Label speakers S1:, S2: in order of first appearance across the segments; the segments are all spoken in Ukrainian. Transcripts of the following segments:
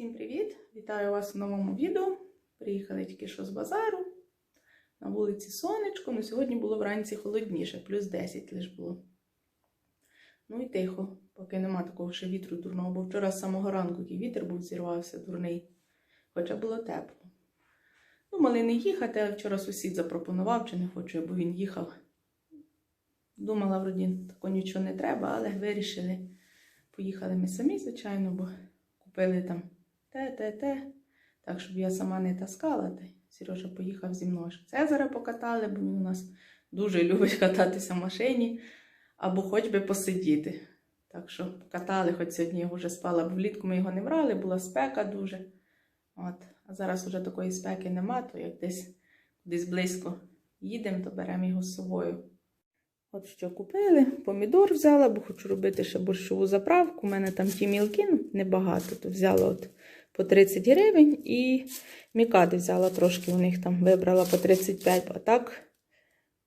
S1: Всім привіт! Вітаю вас в новому відео. Приїхали тільки що з базару. На вулиці сонечко, але сьогодні було вранці холодніше, плюс 10 лише було. Ну і тихо, поки нема такого ще вітру дурного, бо вчора з самого ранку який вітер був зірвався дурний, хоча було тепло. Думали не їхати, але вчора сусід запропонував, чи не хочу, бо він їхав. Думала, вроді, такого нічого не треба, але вирішили. Поїхали ми самі, звичайно, бо купили там те, те, те. Так, щоб я сама не таскала, та Сережа поїхав зі мною. щоб Цезаря покатали, бо він у нас дуже любить кататися в машині або хоч би посидіти. Так що покатали, хоч сьогодні я вже спала, бо влітку ми його не брали, була спека дуже. От. А зараз вже такої спеки нема, то як десь кудись близько їдемо, то беремо його з собою. От що купили, помідор взяла, бо хочу робити ще борщову заправку. У мене там ті мілки небагато, то взяла от по 30 гривень і мікади взяла трошки, у них там вибрала по 35, а так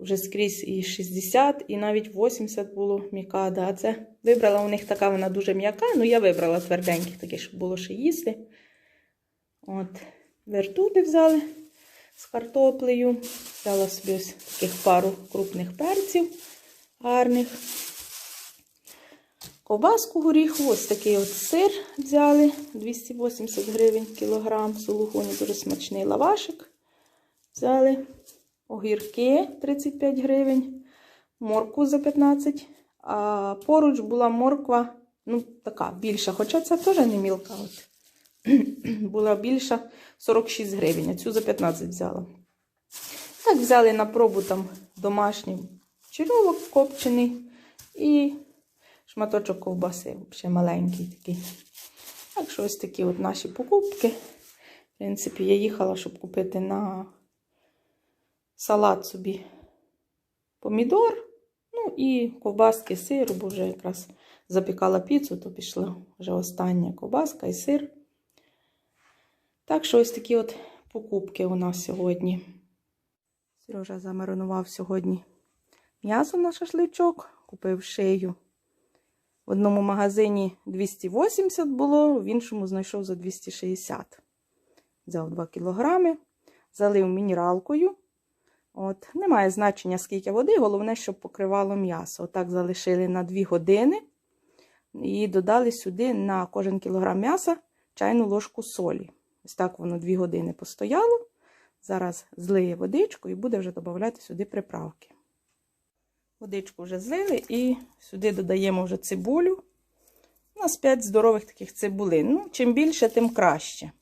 S1: вже скрізь і 60, і навіть 80 було мікада. А це вибрала у них така, вона дуже м'яка, ну я вибрала тверденьких таких, щоб було ще їсти. От, вертуди взяли з картоплею. Взяла собі ось таких пару крупних перців гарних. Ковбаску горіху, ось такий от сир взяли 280 гривень кілограм. Сулугуні дуже смачний лавашик. Взяли огірки 35 гривень, моркву за 15. А поруч була морква, ну, така більша, хоча це теж не мілка. От. Була більша 46 гривень, а цю за 15 взяла. Так, взяли на пробу там домашній черевок копчений і шматочок ковбаси, взагалі маленький такий. Так що ось такі от наші покупки. В принципі, я їхала, щоб купити на салат собі помідор, ну і ковбаски, сир, бо вже якраз запікала піцу, то пішла вже остання ковбаска і сир. Так що ось такі от покупки у нас сьогодні. Сережа замаринував сьогодні м'ясо на шашличок, купив шию. В одному магазині 280 було, в іншому знайшов за 260. Взяв 2 кілограми, залив мінералкою. От, Немає значення, скільки води, головне, щоб покривало м'ясо. Отак залишили на 2 години і додали сюди на кожен кілограм м'яса чайну ложку солі. Ось так воно 2 години постояло. Зараз злиє водичку і буде вже додавати сюди приправки. Водичку вже злили і сюди додаємо вже цибулю. У нас 5 здорових таких цибулин. Ну, чим більше, тим краще.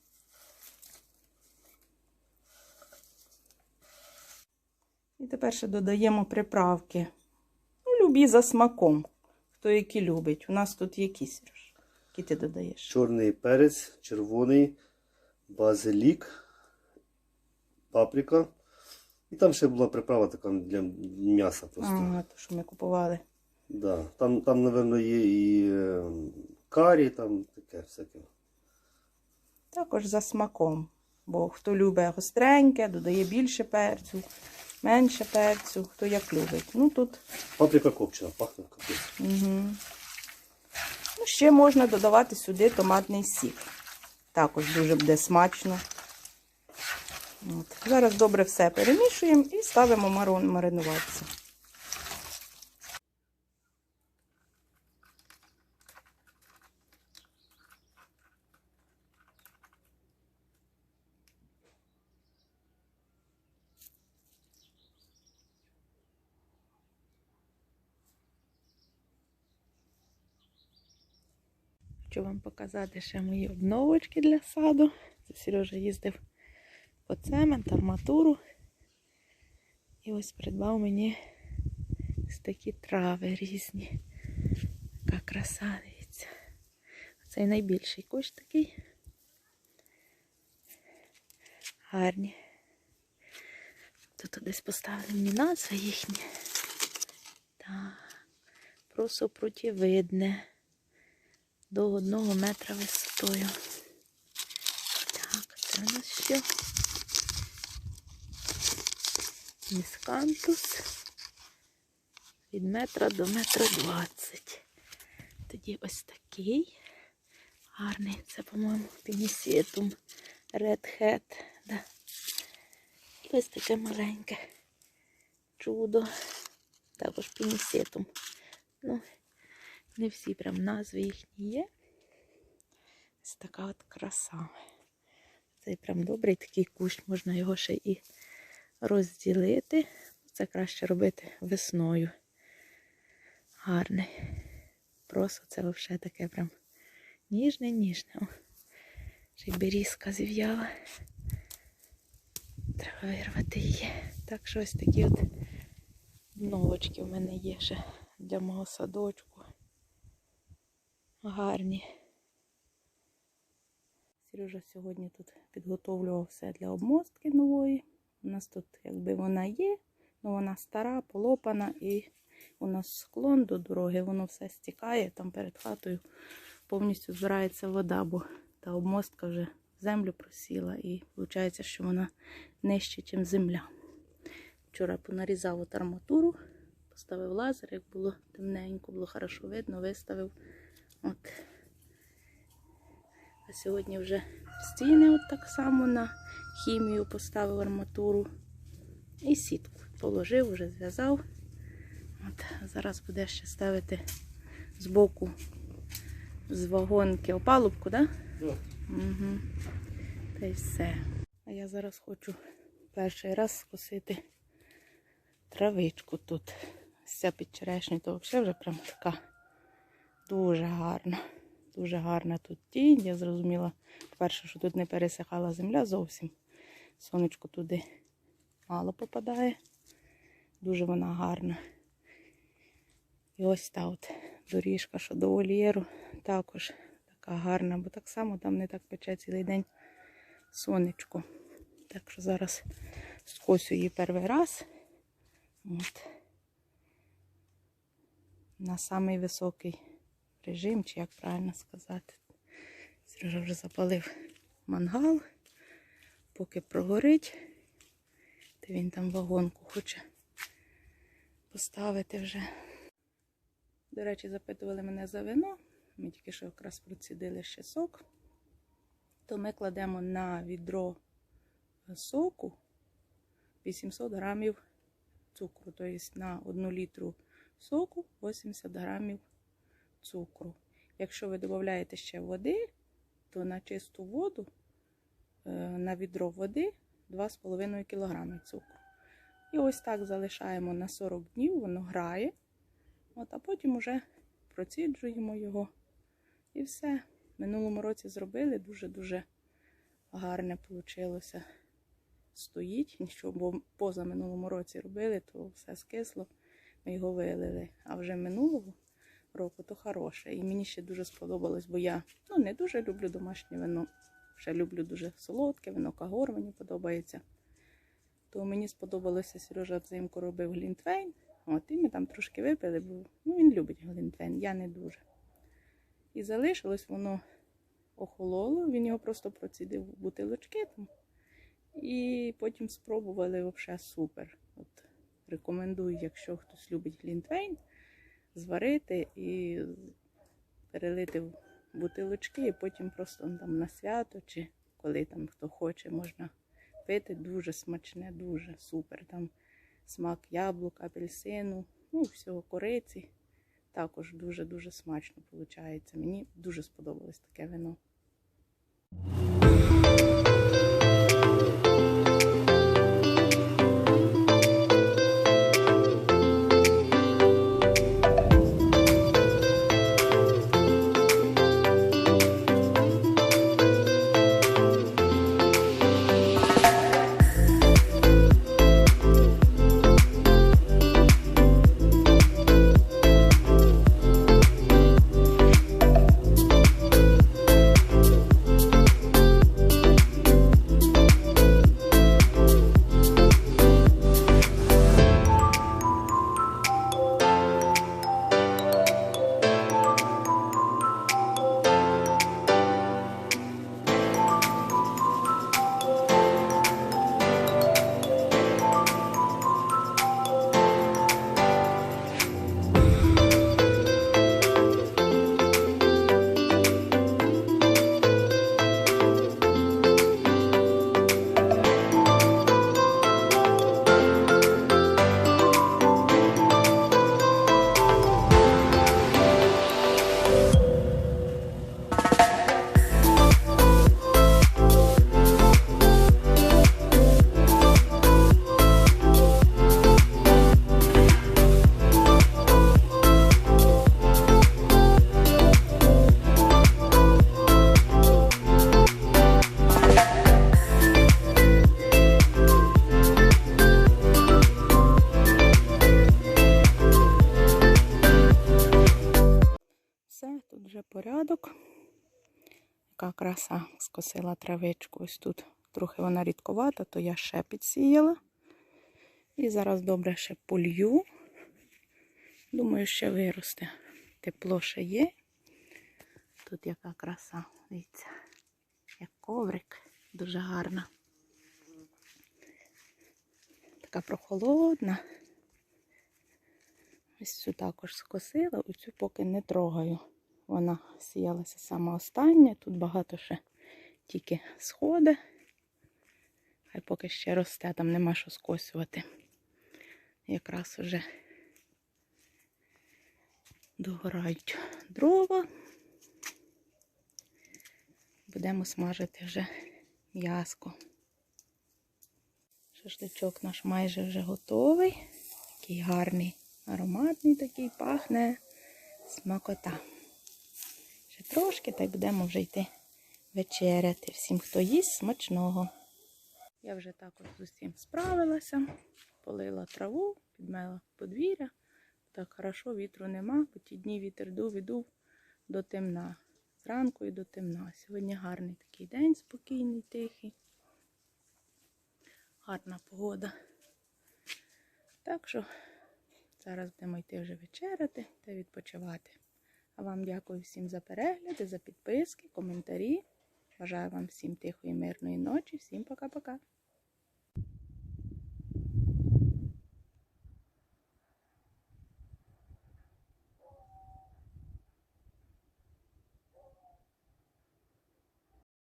S1: І тепер ще додаємо приправки. Ну, любі за смаком. Хто які любить. У нас тут які, Сереж? Які ти додаєш?
S2: Чорний перець, червоний, базилік, паприка. І там ще була приправа така для м'яса просто.
S1: Ага, то, що ми купували.
S2: Да. Там, там, напевно, є і е, карі, там таке всяке.
S1: Також за смаком. Бо хто любить гостреньке, додає більше перцю, менше перцю, хто як любить. Ну тут
S2: Паприка копчена, пахне капець.
S1: угу. ну, ще можна додавати сюди томатний сік. Також дуже буде смачно. От. Зараз добре все перемішуємо і ставимо марон маринуватися. Хочу вам показати ще мої обновочки для саду. Це Сережа їздив по цемент, арматуру. І ось придбав мені ось такі трави різні. Яка краса, дивіться. Цей найбільший кущ такий. Гарні. Тут десь поставили мені назви їхні. Так. Просто противидне до одного метра висотою. Так, це у нас що? Міскантус від метра до метра двадцять. Тоді ось такий Гарний, це, по-моєму, пінісетум. Red. Да. Ось таке маленьке чудо. Також пінісетум. Ну, не всі прям назви їхні є. Ось така от краса. Цей прям добрий такий кущ, можна його ще і розділити. Це краще робити весною. Гарний. Просто це взагалі таке прям ніжне, ніжне. Ще й берізка зів'яла. Треба вирвати її. Так що ось такі от новочки в мене є ще для мого садочку. Гарні. Сережа сьогодні тут підготовлював все для обмостки нової. У нас тут, якби вона є, але вона стара, полопана, і у нас склон до дороги, воно все стікає, там перед хатою повністю збирається вода, бо та обмостка вже землю просіла, і виходить, що вона нижче, ніж земля. Вчора понарізав от арматуру, поставив лазер, як було темненько, було хорошо видно, виставив. От. А сьогодні вже стіни от так само на хімію поставив арматуру. І сітку положив, вже зв'язав. От, Зараз буде ще ставити збоку з вагонки опалубку, так? Да? Угу. Та й все. А я зараз хочу перший раз скосити травичку тут. Ця під черешню, то взагалі вже прям така дуже гарна. Дуже гарна тут тінь. Я зрозуміла, перше, що тут не пересихала земля зовсім. Сонечко туди мало попадає. Дуже вона гарна. І ось та от доріжка, що до вольєру, також така гарна, бо так само там не так пече цілий день сонечко. Так що зараз скосю її перший раз. От. На самий високий режим, чи як правильно сказати. Сережа вже запалив мангал, поки прогорить, то він там вагонку хоче поставити вже. До речі, запитували мене за вино. Ми тільки що якраз процідили ще сок. То ми кладемо на відро соку 800 грамів цукру. Тобто на 1 літру соку 80 грамів цукру. Якщо ви додаєте ще води, то на чисту воду, на відро води 2,5 кг цукру. І ось так залишаємо на 40 днів, воно грає. От, А потім вже проціджуємо його. І все. Минулому році зробили, дуже-дуже гарне вийшло. Стоїть, нічого, бо поза минулому році робили, то все скисло, ми його вилили. А вже минулого року то хороше. І мені ще дуже сподобалось, бо я ну, не дуже люблю домашнє вино. Ще люблю дуже солодке, вино кагор мені подобається. То мені сподобалося, Сережа взимку робив глінтвейн. От, і ми там трошки випили, бо ну, він любить глінтвейн, я не дуже. І залишилось воно охололо, він його просто процідив в бутилочки. І потім спробували взагалі супер. От, Рекомендую, якщо хтось любить глінтвейн, зварити і перелити в бутилочки, і потім просто ну, там на свято, чи коли там хто хоче, можна пити. Дуже смачне, дуже супер. Там смак яблук, апельсину, ну, всього кориці. Також дуже-дуже смачно виходить. Мені дуже сподобалось таке вино. Краса скосила травичку. Ось тут трохи вона рідковата, то я ще підсіяла. І зараз добре ще полью. Думаю, ще виросте. Тепло ще є. Тут яка краса, дивіться, як коврик, дуже гарна. Така прохолодна. Ось цю також скосила, оцю поки не трогаю. Вона сіялася сама остання. Тут багато ще тільки сходи. Хай поки ще росте, там нема що скосювати. Якраз уже догорають дрова. Будемо смажити вже м'яско. Шашличок наш майже вже готовий. Такий гарний, ароматний такий, пахне смакота. Трошки, та й будемо вже йти вечеряти. Всім, хто їсть, смачного. Я вже також з усім справилася, полила траву, підмела подвір'я. Так хорошо, вітру нема, бо ті дні вітер дув і дув до темна. Зранку і до темна. Сьогодні гарний такий день, спокійний, тихий. Гарна погода. Так що зараз будемо йти вже вечеряти та відпочивати. А вам дякую всім за перегляди, за підписки, коментарі. Бажаю вам всім тихої, мирної ночі. Всім пока-пока.